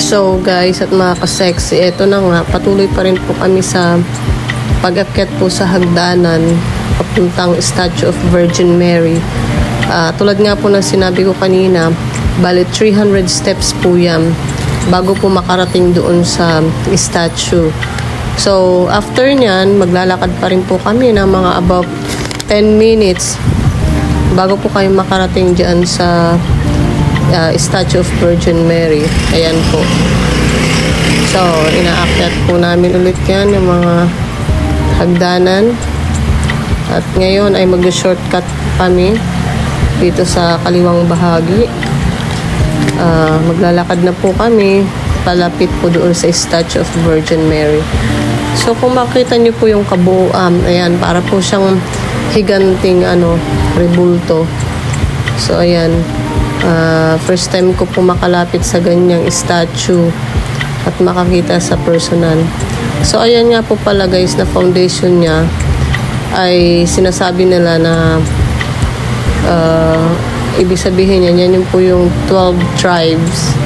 So guys at mga ka-sexy, eto na nga, patuloy pa rin po kami sa pag-akyat po sa hagdanan papuntang Statue of Virgin Mary. Ah, tulad nga po ng sinabi ko kanina, bali 300 steps po yan bago po makarating doon sa statue. So, after nyan, maglalakad pa rin po kami ng mga about 10 minutes bago po kayo makarating dyan sa uh, Statue of Virgin Mary. Ayan po. So, inaakyat po namin ulit yan, yung mga hagdanan. At ngayon ay mag-shortcut kami dito sa kaliwang bahagi. Ah, maglalakad na po kami palapit po doon sa Statue of Virgin Mary. So kung makita niyo po yung kabuuan, ayan, para po siyang higanting ano, rebulto. So ayan, ah, first time ko po makalapit sa ganyang statue at makakita sa personal. So ayan nga po pala guys na foundation niya ay sinasabi nila na uh, ibig sabihin yan, yan yung po yung 12 tribes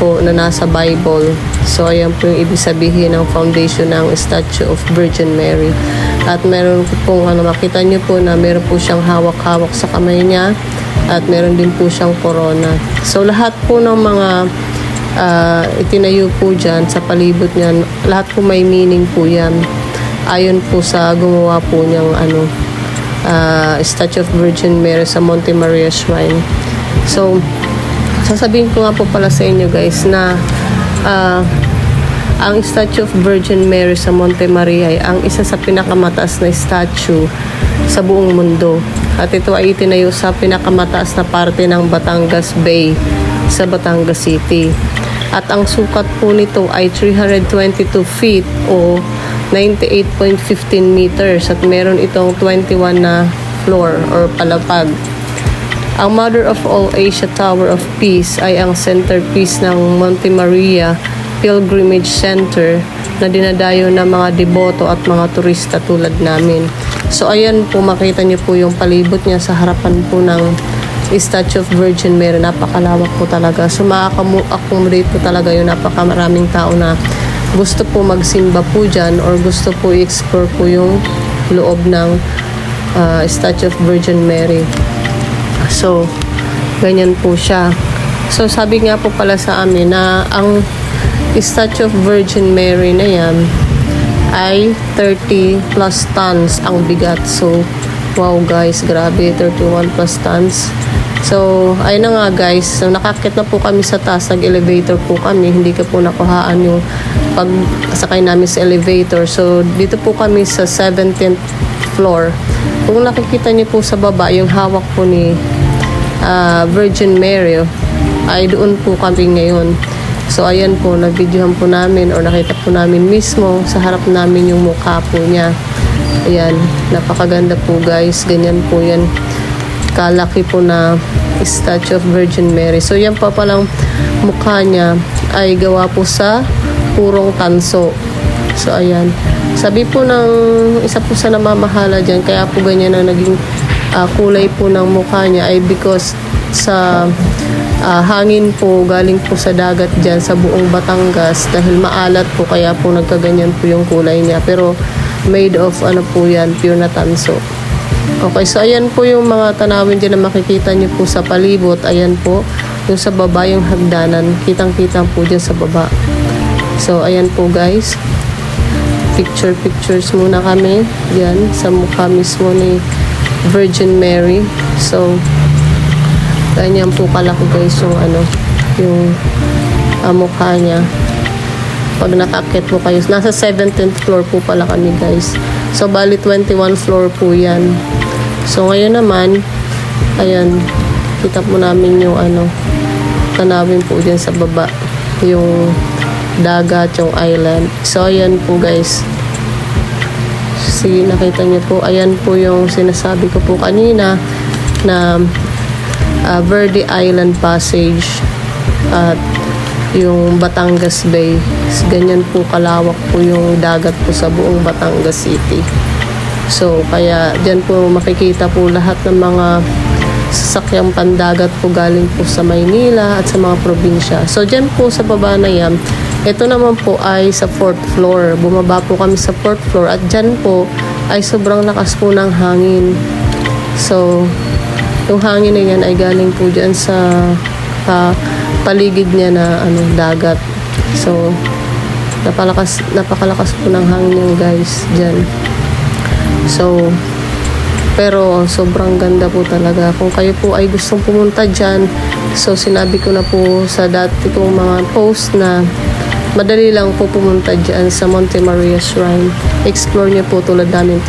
po na nasa Bible. So, ayan po yung ibig sabihin ng foundation ng Statue of Virgin Mary. At meron po pong, ano, makita nyo po na meron po siyang hawak-hawak sa kamay niya at meron din po siyang corona. So, lahat po ng mga ah, itinayo po dyan sa palibot niyan, lahat po may meaning po yan. Ayon po sa gumawa po niyang ano, uh, Statue of Virgin Mary sa Monte Maria Shrine. So, sasabihin ko nga po pala sa inyo guys na ah, ang Statue of Virgin Mary sa Monte Maria ay ang isa sa pinakamataas na statue sa buong mundo. At ito ay itinayo sa pinakamataas na parte ng Batangas Bay sa Batangas City. At ang sukat po nito ay 322 feet o 98.15 meters at meron itong 21 na floor or palapag. Ang Mother of All Asia Tower of Peace ay ang centerpiece ng Monte Maria Pilgrimage Center na dinadayo ng mga deboto at mga turista tulad namin. So ayan po, makita niyo po yung palibot niya sa harapan po ng Statue of Virgin Mary. Napakalawak po talaga. So ma-accommodate po talaga yung napakamaraming tao na gusto po magsimba po dyan or gusto po i-explore po yung loob ng ah, Statue of Virgin Mary. So, ganyan po siya. So, sabi nga po pala sa amin na ang Statue of Virgin Mary na yan ay 30 plus tons ang bigat. So, wow guys, grabe, 31 plus tons. So, ayun na nga guys, so, nakakit na po kami sa taas, nag-elevator po kami, hindi ka po nakuhaan yung pag sakay namin sa elevator. So, dito po kami sa 17th floor. Kung nakikita niyo po sa baba, yung hawak po ni ah, Virgin Mary, ay doon po kami ngayon. So, ayan po, nag-videohan po namin or nakita po namin mismo sa harap namin yung mukha po niya. Ayan, napakaganda po guys. Ganyan po yan. Kalaki po na statue of Virgin Mary. So, yan pa palang mukha niya ay gawa po sa purong tanso. So, ayan. Sabi po ng isa po sa namamahala dyan, kaya po ganyan ang naging ah, kulay po ng mukha niya ay because sa ah, hangin po galing po sa dagat dyan sa buong Batangas dahil maalat po kaya po nagkaganyan po yung kulay niya. Pero made of ano po yan, pure na tanso. Okay, so ayan po yung mga tanawin dyan na makikita niyo po sa palibot. Ayan po, yung sa baba yung hagdanan. Kitang-kitang po dyan sa baba. So, ayan po guys. Picture pictures muna kami. Yan, sa mukha mismo ni Virgin Mary. So, ganyan po kalaki guys yung ano, yung ah, mukha niya. Pag nakakit po kayo, nasa 17th floor po pala kami guys. So, bali 21 floor po yan. So, ngayon naman, ayan, kita po namin yung ano, tanawin po dyan sa baba. Yung dagat, yung island. So, ayan po guys. Si nakita niyo po, ayan po yung sinasabi ko po kanina na ah, Verde Island Passage at yung Batangas Bay. Ganyan po kalawak po yung dagat po sa buong Batangas City. So, kaya dyan po makikita po lahat ng mga sasakyang pandagat po galing po sa Maynila at sa mga probinsya. So, dyan po sa baba na yan, ito naman po ay sa fourth floor. Bumaba po kami sa fourth floor at dyan po ay sobrang lakas po ng hangin. So, yung hangin na yan ay galing po dyan sa pa, paligid niya na ano, dagat. So, napalakas, napakalakas po ng hangin yung guys dyan. So, pero sobrang ganda po talaga. Kung kayo po ay gustong pumunta dyan, so sinabi ko na po sa dati kong mga post na madali lang po pumunta dyan sa Monte Maria Shrine. Explore niyo po tulad namin